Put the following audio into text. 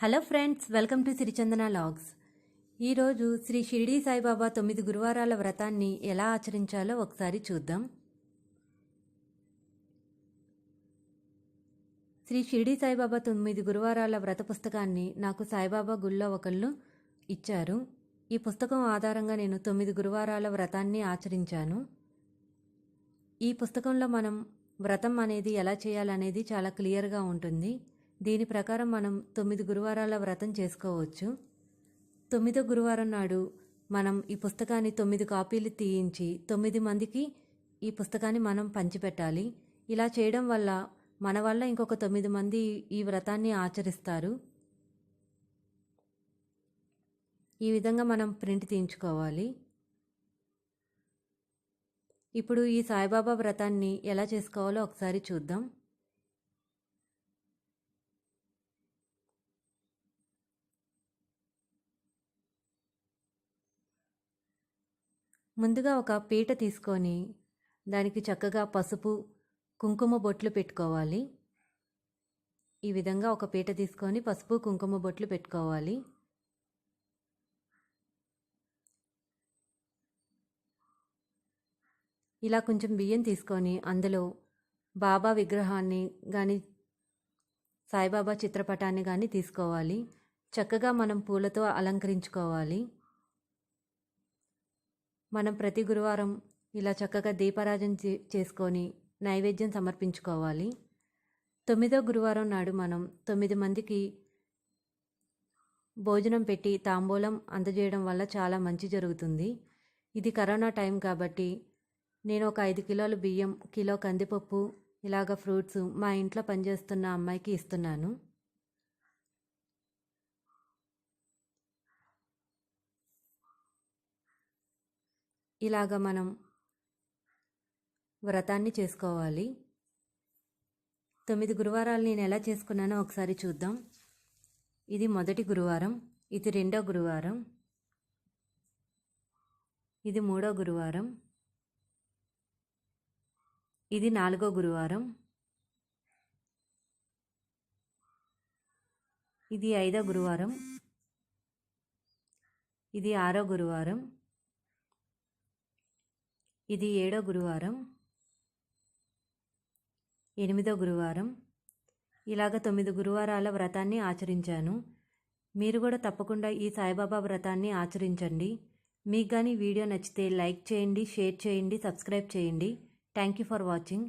Hello friends welcome to Sirichandana vlogs. ఈరోజు శ్రీ షిరిడీ సాయిబాబా తొమ్మిది గురువారాల వ్రతాన్ని ఎలా ఆచరించాలో ఒకసారి చూద్దాం. శ్రీ షిరిడి సాయిబాబా తొమ్మిది గురువారాల వ్రత పుస్తకాన్ని నాకు సాయిబాబా గుళ్ళో ఒకళ్ళు ఇచ్చారు. ఈ పుస్తకం ఆధారంగా నేను తొమ్మిది గురువారాల వ్రతాన్ని ఆచరించాను. ఈ పుస్తకంలో మనం వ్రతం అనేది ఎలా చేయాలనేది చాలా క్లియర్గా ఉంటుంది. దీని ప్రకారం మనం తొమ్మిది గురువారాల వ్రతం చేసుకోవచ్చు. తొమ్మిదో గురువారం నాడు మనం ఈ పుస్తకాన్ని తొమ్మిది కాపీలు తీయించి తొమ్మిది మందికి ఈ పుస్తకాన్ని మనం పంచిపెట్టాలి. ఇలా చేయడం వల్ల మన వల్ల ఇంకొక తొమ్మిది మంది ఈ వ్రతాన్ని ఆచరిస్తారు. ఈ విధంగా మనం ప్రింట్ తీయించుకోవాలి. ఇప్పుడు ఈ సాయిబాబా వ్రతాన్ని ఎలా చేసుకోవాలో ఒకసారి చూద్దాం. ముందుగా ఒక పీట తీసుకొని దానికి చక్కగా పసుపు కుంకుమ బొట్లు పెట్టుకోవాలి. ఈ విధంగా ఒక పీట తీసుకొని పసుపు కుంకుమ బొట్లు పెట్టుకోవాలి. ఇలా కొంచెం బియ్యం తీసుకొని అందులో బాబా విగ్రహాన్ని కానీ సాయిబాబా చిత్రపటాన్ని కానీ తీసుకోవాలి. చక్కగా మనం పూలతో అలంకరించుకోవాలి. మనం ప్రతి గురువారం ఇలా చక్కగా దీపారాజన చేసుకొని నైవేద్యం సమర్పించుకోవాలి. తొమ్మిదో గురువారం నాడు మనం తొమ్మిది మందికి భోజనం పెట్టి తాంబూలం అందజేయడం వల్ల చాలా మంచి జరుగుతుంది. ఇది కరోనా టైం కాబట్టి నేను ఒక ఐదు కిలోల బియ్యం కిలో కందిపప్పు ఇలాగ ఫ్రూట్స్ మా ఇంట్లో పనిచేస్తున్న అమ్మాయికి ఇస్తున్నాను. ఇలాగ మనం వ్రతాన్ని చేసుకోవాలి. తొమ్మిది గురువారాలు నేను ఎలా చేసుకున్నానో ఒకసారి చూద్దాం. ఇది మొదటి గురువారం ఇది రెండో గురువారం ఇది మూడో గురువారం ఇది నాలుగో గురువారం ఇది ఐదో గురువారం ఇది ఆరో గురువారం ఇది ఏడో గురువారం. ఎనిమిదో గురువారం. ఇలాగ తొమ్మిది గురువారాల వ్రతాన్ని ఆచరించాను. మీరు కూడా తప్పకుండా ఈ సాయిబాబా వ్రతాన్ని ఆచరించండి. మీకు కానీ వీడియో నచ్చితే లైక్ చేయండి షేర్ చేయండి సబ్స్క్రైబ్ చేయండి. Thank you for watching.